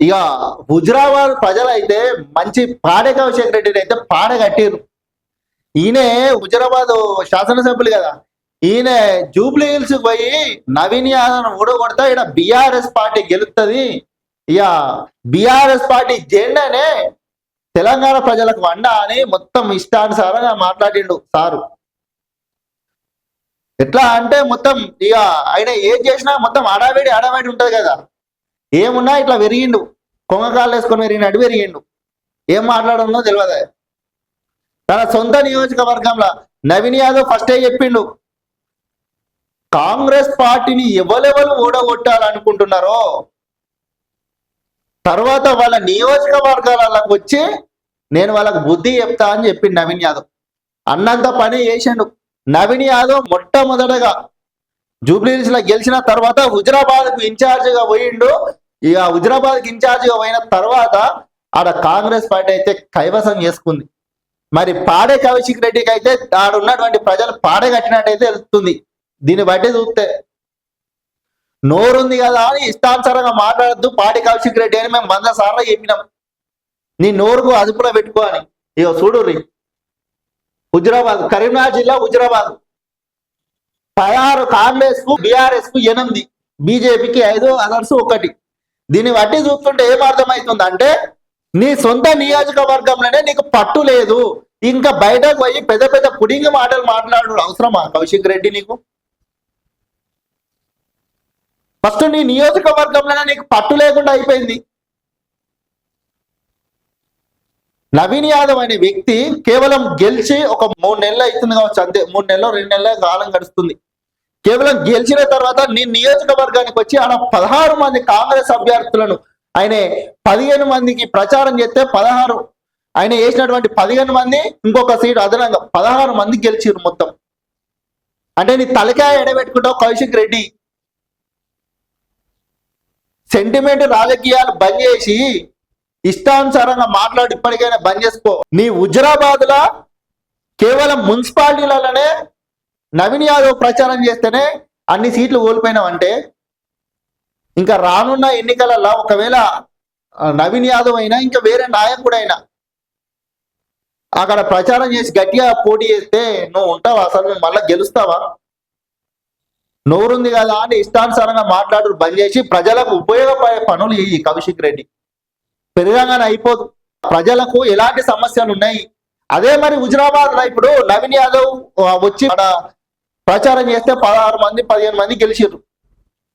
ఇక హుజరాబాద్ ప్రజలైతే మంచి పాడే కౌశిక్ రెడ్డిని అయితే పాడ కట్టిరు ఈయనే హుజరాబాద్ శాసనసభ్యులు కదా. ఈయన జూబ్లీ హిల్స్ పోయి నవీన్ యాదవ్ ఊడగొడతా ఇక్కడ బీఆర్ఎస్ పార్టీ గెలుస్తుంది ఇక బీఆర్ఎస్ పార్టీ జెండానే తెలంగాణ ప్రజలకు వండ అని మొత్తం ఇష్టానుసారంగా మాట్లాడిండు సారు. ఎట్లా అంటే మొత్తం ఇక ఆయన ఏం చేసినా మొత్తం అడావిడి అడావిడి ఉంటది కదా. ఏమున్నా ఇట్లా పెరిగిండు. కొంగకాలు వేసుకొని పెరిగినట్టు పెరిగిండు. ఏం మాట్లాడడంలో తెలియదు తన సొంత నియోజకవర్గంలో నవీన్ యాదవ్ ఫస్టే చెప్పిండు. కాంగ్రెస్ పార్టీని ఎవరెవరు ఓడగొట్టాలనుకుంటున్నారో తర్వాత వాళ్ళ నియోజకవర్గాలకు వచ్చి నేను వాళ్ళకు బుద్ధి చెప్తా అని చెప్పిండు నవీన్ యాదవ్. అన్నంత పని చేసిండు. నవీన్ యాదవ్ మొట్టమొదటగా జూబ్లీహిల్స్లో గెలిచిన తర్వాత హుజరాబాద్కు ఇన్ఛార్జ్గా పోయిండు. ఇక హుజరాబాద్ ఇన్ఛార్జ్ అయిన పోయిన తర్వాత ఆడ కాంగ్రెస్ పార్టీ అయితే కైవసం చేసుకుంది. మరి పాడే కౌశిక్ రెడ్డికి అయితే ఆడ ఉన్నటువంటి ప్రజలు పాడే కట్టినట్టయితే తెలుస్తుంది. దీన్ని బట్టి చూస్తే నోరుంది కదా అని ఇష్టానుసారంగా మాట్లాడద్దు. పాడి కౌశిక్ రెడ్డి అని మేము వంద సార్లు చెప్పినాం. నీ నోరుకు అదుపులో పెట్టుకో అని. ఇక చూడు హుజరాబాద్ కరీంనగర్ జిల్లా హుజరాబాద్. పదహారు కాంగ్రెస్కు బీఆర్ఎస్కు ఎనిమిది. బీజేపీకి ఐదు అదర్స్ ఒకటి. దీన్ని బట్టి చూస్తుంటే ఏం అర్థమవుతుంది అంటే నీ సొంత నియోజకవర్గంలోనే నీకు పట్టు లేదు. ఇంకా బయటకు పోయి పెద్ద పెద్ద పుడింగి మాటలు మాట్లాడు అవసరమా కౌశిక్ రెడ్డి నీకు? ఫస్ట్ నీ నియోజకవర్గంలోనే నీకు పట్టు లేకుండా అయిపోయింది. నవీన్ యాదవ్ అనే వ్యక్తి కేవలం గెలిచి ఒక మూడు నెలలు అవుతుంది కావచ్చు అంతే. మూడు నెలలు రెండు నెలల కాలం గడుస్తుంది. కేవలం గెలిచిన తర్వాత నీ నియోజకవర్గానికి వచ్చి ఆడ పదహారు మంది కాంగ్రెస్ అభ్యర్థులను ఆయన పదిహేను మందికి ప్రచారం చేస్తే పదహారు ఆయన వేసినటువంటి పదిహేను మంది ఇంకొక సీట్ అదనంగా పదహారు మంది గెలిచిరు మొత్తం. అంటే నీ తలకాయ ఎడబెట్టుకుంటావు కౌశిక్ రెడ్డి. సెంటిమెంట్ రాజకీయాలు బంద్ చేసి ఇష్టానుసారంగా మాట్లాడి ఇప్పటికైనా బంద్ చేసుకో. నీ హుజరాబాద్ లా కేవలం మున్సిపాలిటీలలోనే నవీన్ యాదవ్ ప్రచారం చేస్తేనే అన్ని సీట్లు కోల్పోయినావంటే ఇంకా రానున్న ఎన్నికలలో ఒకవేళ నవీన్ యాదవ్ అయినా ఇంకా వేరే నాయకుడైనా అక్కడ ప్రచారం చేసి గట్టిగా పోటీ చేస్తే నువ్వు ఉంటావా? అసలు నువ్వు మళ్ళీ గెలుస్తావా? నోరుంది కదా అని ఇష్టానుసారంగా మాట్లాడు బంద్ చేసి ప్రజలకు ఉపయోగపడే పనులు ఈ కౌశిక్ రెడ్డి. పెరిగానే అయిపోదు. ప్రజలకు ఎలాంటి సమస్యలు ఉన్నాయి? అదే మరి హుజరాబాద్లో ఇప్పుడు నవీన్ యాదవ్ వచ్చి ప్రచారం చేస్తే పదహారు మంది పదిహేను మంది గెలిచిర్రు.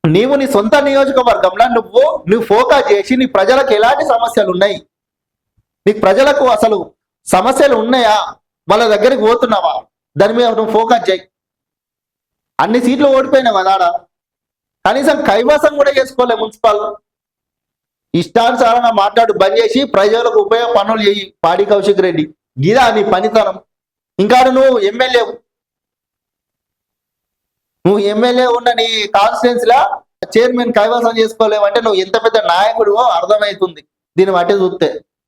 నీవు నీ సొంత నియోజకవర్గంలో నువ్వు నువ్వు ఫోకస్ చేసి నీ ప్రజలకు ఎలాంటి సమస్యలు ఉన్నాయి? నీకు ప్రజలకు అసలు సమస్యలు ఉన్నాయా? వాళ్ళ దగ్గరికి పోతున్నావా? దాని మీద నువ్వు ఫోకస్ చేయి. అన్ని సీట్లు ఓడిపోయినావు అదాడ కనీసం కైవాసం కూడా చేసుకోలే మున్సిపల్. ఇష్టానుసారంగా మాట్లాడు బంద్ చేసి ప్రజలకు ఉపయోగ పనులు చేయి పాడి కౌశిక్ రెడ్డి. గిదా నీ పనితనం. ఇంకా నువ్వు ఎమ్మెల్యే నువ్వు ఎమ్మెల్యే ఉన్న నీ కాన్స్టిట్యున్సీ లా చైర్మన్ కైవసం చేసుకోలేవంటే నువ్వు ఎంత పెద్ద నాయకుడివో అర్థమవుతుంది దీన్ని బట్టి చూస్తే.